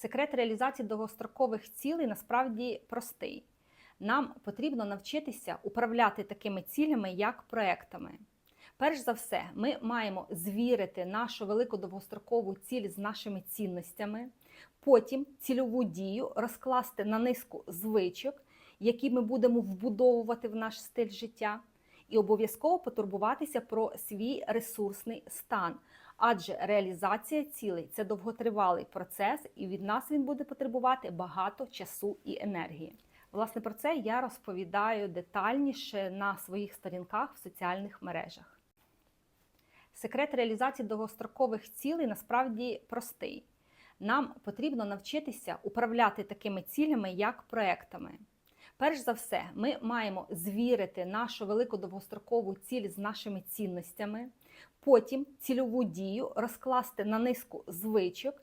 Секрет реалізації довгострокових цілей насправді простий. Нам потрібно навчитися управляти такими цілями, як проектами. Перш за все, ми маємо звірити нашу велику довгострокову ціль з нашими цінностями, потім цільову дію розкласти на низку звичок, які ми будемо вбудовувати в наш стиль життя, і обов'язково потурбуватися про свій ресурсний стан. Адже реалізація цілей це довготривалий процес, і від нас він буде потребувати багато часу і енергії. Власне, про це я розповідаю детальніше на своїх сторінках в соціальних мережах. Секрет реалізації довгострокових цілей насправді простий. Нам потрібно навчитися управляти такими цілями, як проектами. Перш за все, ми маємо звірити нашу велику довгострокову ціль з нашими цінностями, потім цільову дію розкласти на низку звичок,